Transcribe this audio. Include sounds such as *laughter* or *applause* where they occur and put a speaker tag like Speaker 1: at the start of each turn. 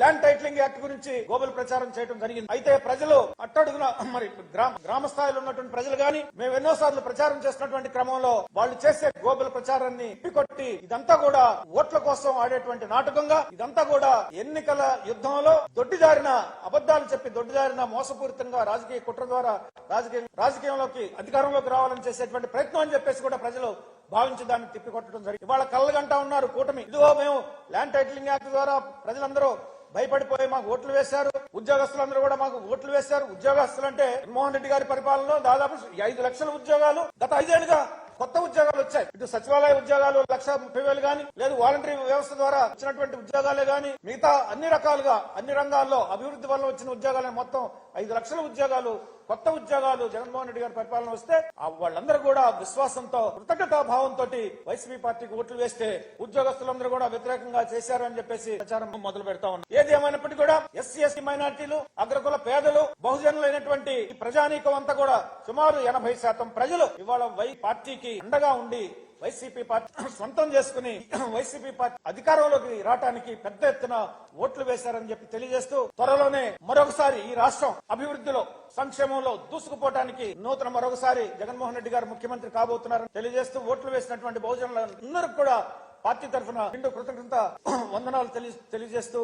Speaker 1: Land titling act గురించి గోబల్ ప్రచారం చేయడం జరిగింది. అయితే ప్రజలు అట్టడుగున మరి గ్రామ గ్రామ స్థాయిలో ఉన్నటువంటి ప్రజలు గాని మేము ఎన్నో సార్లు ప్రచారం చేస్తున్నటువంటి క్రమంలో వాళ్ళు చేసే గోబల్ ప్రచారాన్ని తిప్పికొట్టి ఇదంతా కూడా ఓట్ల కోసం ఆడేటువంటి నాటకంగా ఇదంతా కూడా ఎన్నికల యుద్ధంలో దొడ్డిదారిన అబద్దాలు చెప్పి దొడ్డిదారిన మోసపూరితంగా రాజకీయ కుట్ర ద్వారా రాజకీయ రాజకీయంలోకి అధికారంలోకి రావాలని చేసేటువంటి ప్రయత్నం అని చెప్పేసి కూడా ప్రజలు భావించి దాన్ని తిప్పికొట్టడం జరిగింది. ఇవాళ కళ్ళగంటా ఉన్నారు కూటమి. ఇదిగో మేము ల్యాండ్ టైటిలింగ్ యాక్ట్ ద్వారా ప్రజలందరూ భయపడిపోయి మాకు ఓట్లు వేశారు. ఉద్యోగస్తులందరూ కూడా మాకు ఓట్లు వేశారు. ఉద్యోగస్తులు అంటే జగన్మోహన్ రెడ్డి గారి పరిపాలనలో దాదాపు ఐదు లక్షల ఉద్యోగాలు గత ఐదేళ్ళుగా కొత్త ఉద్యోగాలు వచ్చాయి. ఇటు సచివాలయ ఉద్యోగాలు లక్ష ముప్పై వేలు గాని లేదు వాలంటరీ వ్యవస్థ ద్వారా వచ్చినటువంటి ఉద్యోగాలే గాని మిగతా అన్ని రకాలుగా అన్ని రంగాల్లో అభివృద్ధి వల్ల వచ్చిన ఉద్యోగాలే మొత్తం ఐదు లక్షల ఉద్యోగాలు కొత్త ఉద్యోగాలు జగన్మోహన్ రెడ్డి గారి పరిపాలన వస్తే వాళ్ళందరూ కూడా విశ్వాసంతో కృతజ్ఞతా భావంతో వైసీపీ పార్టీకి ఓట్లు వేస్తే ఉద్యోగస్తులందరూ కూడా వ్యతిరేకంగా చేశారని చెప్పేసి ప్రచారం మొదలు పెడతా ఉన్నారు ఏది ఏమైనప్పటికీ కూడా ఎస్సీ ఎస్టీ మైనార్టీలు అగ్రకుల పేదలు బహుజనులైనటువంటి ప్రజానీకం అంతా కూడా సుమారు ఎనభై శాతం ప్రజలు ఇవాళ వై పార్టీకి అండగా ఉండి వైసీపీ పార్టీ *coughs* సొంతం చేసుకుని *coughs* వైసీపీ పార్టీ అధికారంలోకి రావటానికి పెద్ద ఎత్తున ఓట్లు వేశారని చెప్పి తెలియజేస్తూ త్వరలోనే మరొకసారి ఈ రాష్ట్రం అభివృద్ధిలో సంక్షేమంలో దూసుకుపోవటానికి నూతన మరొకసారి జగన్మోహన్ రెడ్డి గారు ముఖ్యమంత్రి కాబోతున్నారని తెలియజేస్తూ ఓట్లు వేసినటువంటి బహుజనులందరికీ కూడా పార్టీ తరఫున రెండు కృతజ్ఞత *coughs* వందనాలు తెలియజేస్తూ